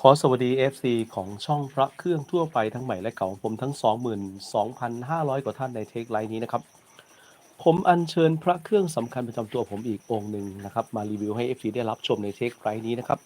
ขอสวัสดี FC ของช่องพระเครื่องทั่วไปทั้งใหม่และเก่าของผมทั้ง 22,500 กว่าท่านในเทคไลน์นี้นะครับ ผมอัญเชิญพระเครื่องสำคัญประจำตัวผมอีกองค์หนึ่งนะครับ มารีวิวให้ FC ได้รับชมในเทคไลน์นี้นะครับ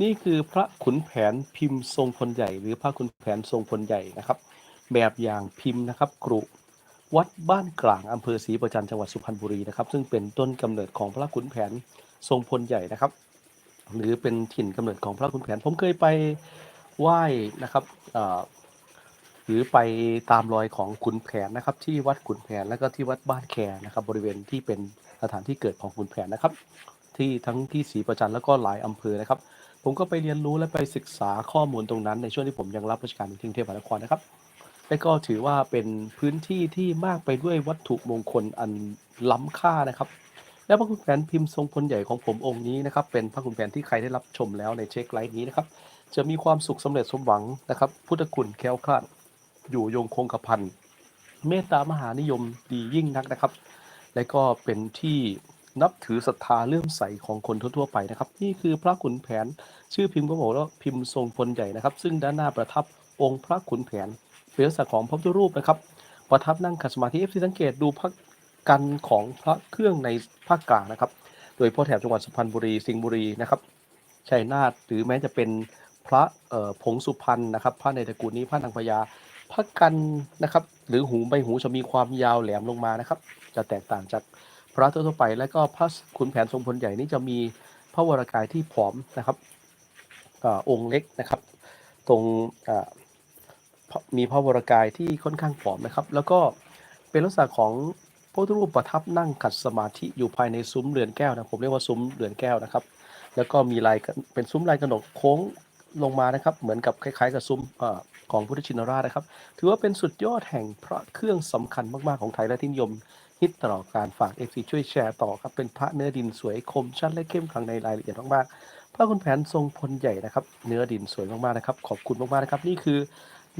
นี่คือพระขุนแผนพิมพ์ทรงพลใหญ่ หรือพระขุนแผนทรงพลใหญ่นะครับ แบบอย่างพิมพ์นะครับกรุวัดบ้านกลางอำเภอศรีประจันจังหวัดสุพรรณบุรีนะครับ ซึ่งเป็นต้นกำเนิดของพระขุนแผนทรงพลใหญ่นะครับ หรือเป็นถิ่นกำเนิดของพระขุนแผน ผมเคยไปไหว้นะครับหรือไปตามรอยของขุนแผนนะครับ ที่วัดขุนแผนแล้วก็ที่วัดบ้านแคนะครับ บริเวณที่เป็นสถานที่เกิดของขุนแผนนะครับ ที่ทั้งที่ศรีประจันแล้วก็หลายอำเภอนะครับ ผมก็ไปเรียนรู้และไปศึกษาข้อมูลตรงนั้น ในช่วงที่ผมยังรับราชการอยู่ที่กรุงเทพมหานครนะครับและก็ถือว่าเป็นพื้นที่ที่มากไปด้วยวัตถุมงคลอันล้ำค่านะครับ และพระคุณแผนพิมพ์ทรงพลใหญ่ของผมองค์นี้นะครับเป็นพระคุณแผนที่ใครได้รับชมแล้วในเช็คไลฟ์นี้นะครับจะมีความสุขสำเร็จสมหวังนะครับ พุทธคุณแคล้วคลาดอยู่ยงคงกระพันเมตตามหานิยมดียิ่งนักนะครับ และก็เป็นที่นับถือศรัทธาเลื่อมใสของคนทั่วๆไปนะครับ นี่คือพระขุนแผนชื่อพิมพ์ก็บอกว่าพิมพ์ทรงพลใหญ่นะครับ ซึ่งด้านหน้าประทับองค์พระขุนแผนเป็นลักษณะของพระพุทธรูปนะครับประทับนั่งขัดสมาธิเอฟซีสังเกตดูพระ กันของพระเครื่องในภาคกลางนะครับ โดยพาะแถบจังหวัดสุพรรณบุรีสิงห์บุรีนะครับชัยนาทหรือแม้จะเป็นพระผงสุพรรณนะครับ พระในตระกูลนี้พระนางพญาพระกันนะครับ หรือหูใบหูจะมีความยาวแหลมลงมานะครับ จะแตกต่างจากพระทั่วไป และก็พระขุนแผนทรงพลใหญ่นี่จะมีพระวรากายที่ผอมนะครับอองค์เล็กนะครับ ตรงมีพระวรากายที่ค่อนข้างผอมนะครับ แล้วก็เป็นลักษณะของ พระพุทธรูปประทับนั่งขัดสมาธิอยู่ภายในซุ้มเรือนแก้วนะผมเรียกว่าซุ้มเรือนแก้วนะครับ แล้วก็มีลายเป็นซุ้มลายกระหนกโค้งลงมานะครับ เหมือนกับคล้ายๆกับซุ้มอของพุทธชินราชนะครับ ถือว่าเป็นสุดยอดแห่งพระเครื่องสำคัญมากๆของไทยและที่นิยมฮิตตลอดการฝากเอฟซีช่วยแชร์ต่อครับ เป็นพระเนื้อดินสวยคมชัดและเข้มขลังในรายละเอียดมากๆพระคุณแผนทรงพลใหญ่นะครับ เนื้อดินสวยมากๆนะครับ ขอบคุณมากๆนะครับ นี่คือ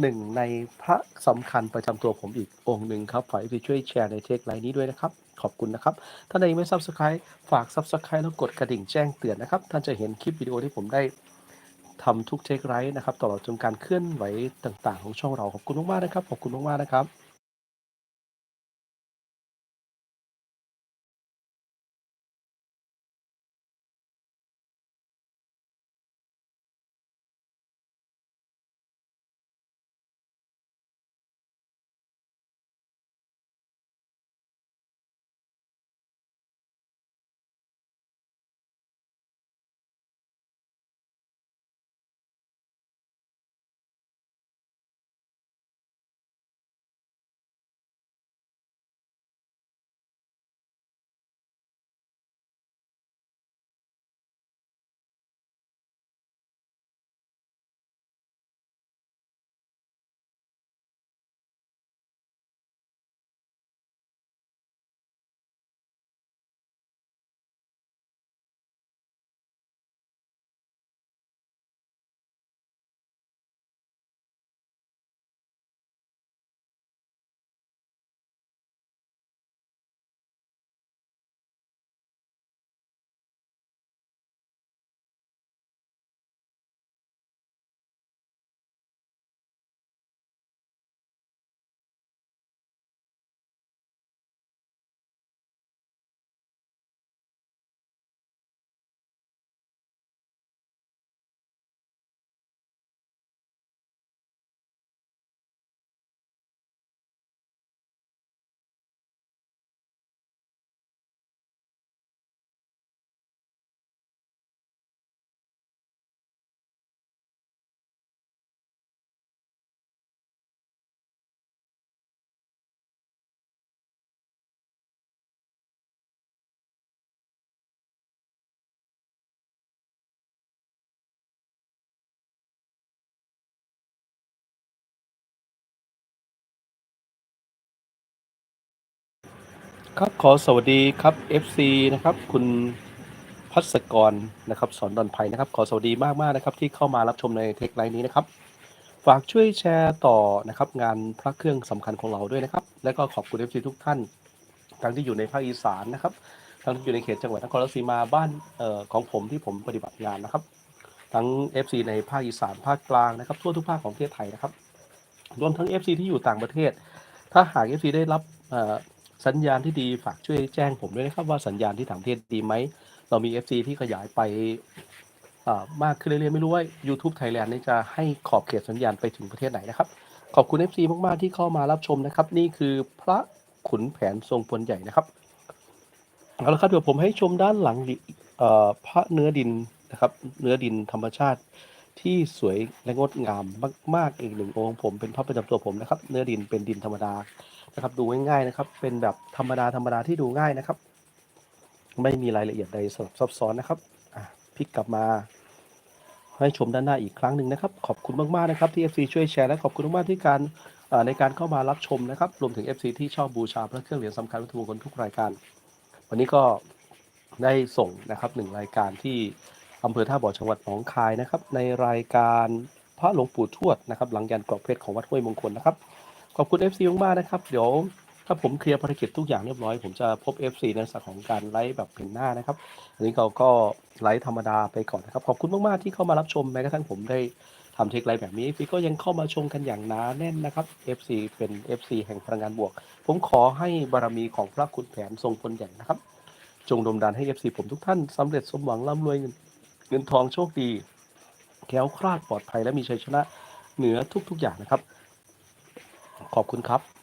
หนึ่งในพระสำคัญประจำตัวผมอีกองค์หนึ่งครับฝากที่ช่วยแชร์ในเทคไลน์นี้ด้วยนะครับ ขอบคุณนะครับ ท่านใดยังไม่ซับสไครต์ฝากซับสไครต์แล้วกดกระดิ่งแจ้งเตือนนะครับ ท่านจะเห็นคลิปวิดีโอที่ผมได้ทำทุกเทคไลน์นะครับตลอดจนการเคลื่อนไหวต่าง ๆ ของช่องเราขอบคุณมากๆนะครับขอบคุณมากๆนะครับ ครับขอสวัสดีครับ FC นะครับ คุณพัศกรนะครับ สอนดอนไผ่นะครับ ขอสวัสดีมากมากๆนะครับ ที่เข้ามารับชมในเทคไลน์นี้นะครับ ฝากช่วยแชร์ต่อนะครับ งานพระเครื่องสำคัญของเราด้วยนะครับ และก็ขอบคุณ FC ทุกท่านทั้งที่อยู่ในภาคอีสานนะครับทั้งที่อยู่ในเขตจังหวัดนครราชสีมาบ้านเอ่อของผมที่ผมปฏิบัติงานนะครับททั้ง FC ในภาคอีสานภาคกลางนะครับทั่วทุกภาคของประเทศไทยนะครับรวมทั้ง FC ที่อยู่ต่างประเทศ ถ้าหาก FC ได้รับเอ่อ สัญญาณที่ดีฝากช่วยแจ้งผมด้วยนะครับว่าสัญญาณที่ต่างประเทศดีไหม เรามี FC ที่ขยายไปมากขึ้นเรื่อยๆไม่รู้ว่า YouTube Thailand นี่จะให้ขอบเขตสัญญาณไปถึงประเทศไหนนะครับ ขอบคุณ FC มากๆที่เข้ามารับชมนะครับ นี่คือพระขุนแผนทรงพลใหญ่นะครับเอาละครับเดี๋ยวผมให้ชมด้านหลังพระเนื้อดินนะครับ เนื้อดินธรรมชาติที่สวยและงดงามมากๆอีกหนึ่งองค์ผมเป็นพระประจำตัวผมนะครับ เนื้อดินเป็นดินธรรมดา นะครับ ดูง่ายๆนะครับ เป็นแบบธรรมดาธรรมดาที่ดูง่ายนะครับ ไม่มีรายละเอียดใดสลับซับซ้อนนะครับพลิกกลับมาให้ชมด้านหน้าอีกครั้งหนึ่งนะครับ ขอบคุณมากๆนะครับที่ FC ช่วยแชร์และขอบคุณมากๆที่การในการเข้ามารับชมนะครับ รวมถึง FC ที่ชอบบูชาพระเครื่องเหรียญสำคัญวัตถุมงคลทุกรายการ วันนี้ก็ได้ส่งนะครับหนึ่งรายการที่อำเภอท่าบ่อจังหวัดหนองคายนะครับ ในรายการพระหลวงปู่ทวดนะครับ หลังยันกรอบเพชรของวัดห้วยมงคลนะครับ ขอบคุณ FC มากๆนะครับ เดี๋ยวถ้าผมเคลียร์ภารกิจทุกอย่างเรียบร้อย ผมจะพบ FC ในลักษณะของการไลฟ์แบบเห็นหน้านะครับ อันนี้เราก็ไลฟ์ธรรมดาไปก่อนนะครับ ขอบคุณมากๆที่เข้ามารับชมแม้กระทั่งผมได้ทำเทคไลฟ์แบบนี้ FC ก็ยังเข้ามาชมกันอย่างหนาแน่นนะครับ FC เป็น FC แห่งพลังงานบวก ผมขอให้บารมีของพระคุณแผนทรงพลใหญ่นะครับ จงดลดานให้ FC ผมทุกท่านสำเร็จสมหวังร่ำรวยเงินเงินทองโชคดีแคล้วคลาดปลอดภัยและมีชัยชนะเหนือทุกๆอย่างนะครับ ขอบคุณครับ